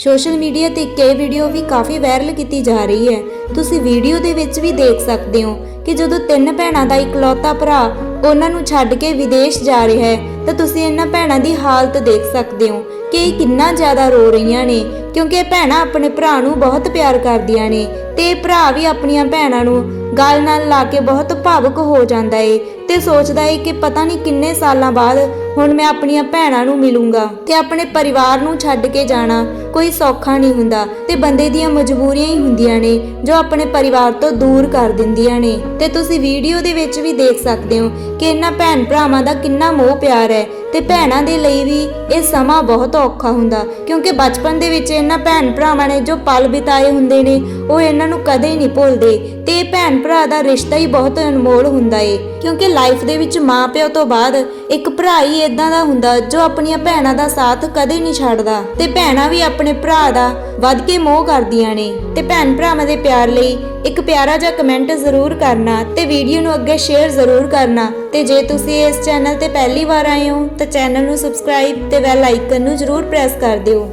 Social media ਤੇ ਇੱਕ ਇਹ ਵੀਡੀਓ ਵੀ ਕਾਫੀ ਵਾਇਰਲ ਕੀਤੀ ਜਾ ਰਹੀ ਹੈ। ਤੁਸੀਂ ਵੀਡੀਓ ਦੇ ਵਿੱਚ ਵੀ ਦੇਖ ਸਕਦੇ ਹੋ ਕਿ ਜਦੋਂ ਤਿੰਨ ਭੈਣਾਂ ਦਾ ਇਕਲੌਤਾ ਭਰਾ ਉਹਨਾਂ ਨੂੰ ਛੱਡ ਕੇ ਵਿਦੇਸ਼ ਜਾ ਰਿਹਾ ਹੈ, ਤਾਂ ਤੁਸੀਂ ਇਹਨਾਂ ਭੈਣਾਂ ਦੀ ਹਾਲਤ ਦੇਖ ਸਕਦੇ ਹੋ ਕਿ ਇਹ ਕਿੰਨਾ ਜ਼ਿਆਦਾ ਰੋ ਰਹੀਆਂ ਨੇ, ਕਿਉਂਕਿ ਇਹ ਭੈਣਾਂ ਆਪਣੇ ਭਰਾ ਨੂੰ ਬਹੁਤ ਪਿਆਰ ਕਰਦੀਆਂ ਨੇ ਤੇ ਇਹ ਭਰਾ ਵੀ ਆਪਣੀਆਂ ਭੈਣਾਂ ਨੂੰ ਗੱਲ ਨਾਲ ਲਾ ਕੇ ਬਹੁਤ ਭਾਵੁਕ ਹੋ ਜਾਂਦਾ ਏ ਤੇ ਸੋਚਦਾ ਏ ਕਿ ਪਤਾ ਨਹੀਂ ਕਿੰਨੇ ਸਾਲਾਂ ਬਾਅਦ ਹੁਣ ਮੈਂ ਆਪਣੀਆਂ ਭੈਣਾਂ ਨੂੰ ਮਿਲੂੰਗਾ ਤੇ ਆਪਣੇ ਪਰਿਵਾਰ ਨੂੰ ਛੱਡ ਕੇ ਜਾਣਾ ਕੋਈ ਸੌਖਾ ਨਹੀਂ ਹੁੰਦਾ ਤੇ ਬੰਦੇ ਦੀਆਂ ਮਜਬੂਰੀਆਂ ਹੀ ਹੁੰਦੀਆਂ ਨੇ ਜੋ ਆਪਣੇ ਪਰਿਵਾਰ ਤੋਂ ਦੂਰ ਕਰ ਦਿੰਦੀਆਂ ਨੇ। ਤੇ ਤੁਸੀਂ ਵੀਡੀਓ ਦੇ ਵਿੱਚ ਵੀ ਦੇਖ ਸਕਦੇ ਹੋ ਕਿ ਇਹਨਾਂ ਭੈਣ ਭਰਾਵਾਂ ਦਾ ਕਿੰਨਾ ਮੋਹ ਪਿਆਰ ਹੈ ਤੇ ਭੈਣਾਂ ਦੇ ਲਈ ਵੀ ਇਹ ਸਮਾਂ ਬਹੁਤ ਔਖਾ ਹੁੰਦਾ ਕਿਉਂਕਿ ਬਚਪਨ ਦੇ ਵਿੱਚ ਇਹਨਾਂ ਭੈਣ ਭਰਾਵਾਂ ਨੇ ਜੋ ਪਲ ਬਿਤਾਏ ਹੁੰਦੇ ਨੇ, ਉਹ ਇਹਨਾਂ ਨੂੰ ਕਦੇ ਨਹੀਂ ਭੁੱਲਦੇ। ਤੇ ਭੈਣ ਭਰਾ ਦਾ ਰਿਸ਼ਤਾ ਹੀ ਬਹੁਤ ਅਨਮੋਲ ਹੁੰਦਾ ਏ ਕਿਉਂਕਿ ਲਾਈਫ ਦੇ ਵਿੱਚ ਮਾਂ ਪਿਓ ਤੋਂ ਬਾਅਦ ਇੱਕ ਭਰਾ ਹੀ ਇਦਾਂ ਦਾ ਹੁੰਦਾ ਜੋ ਆਪਣੀਆਂ ਭੈਣਾਂ ਦਾ ਸਾਥ ਕਦੇ ਨਹੀਂ ਛੱਡਦਾ ਤੇ ਭੈਣਾਂ ਵੀ ਆਪਣੇ ਭਰਾ ਦਾ ਵੱਧ ਕੇ ਮੋਹ ਕਰਦੀਆਂ ਨੇ। ਤੇ ਭੈਣ ਭਰਾਵਾਂ ਦੇ ਪਿਆਰ ਲਈ ਇੱਕ ਪਿਆਰਾ ਜਿਹਾ ਕਮੈਂਟ ਜ਼ਰੂਰ ਕਰਨਾ ਤੇ ਵੀਡੀਓ ਨੂੰ ਅੱਗੇ ਸ਼ੇਅਰ ਜ਼ਰੂਰ ਕਰਨਾ। ਤੇ ਜੇ ਤੁਸੀਂ ਇਸ ਚੈਨਲ ਤੇ ਪਹਿਲੀ ਵਾਰ ਆਏ ਹੋ ਤਾਂ ਚੈਨਲ ਨੂੰ ਸਬਸਕ੍ਰਾਈਬ ਤੇ ਬੈਲ ਆਈਕਨ ਨੂੰ ਜ਼ਰੂਰ ਪ੍ਰੈਸ ਕਰ ਦਿਓ।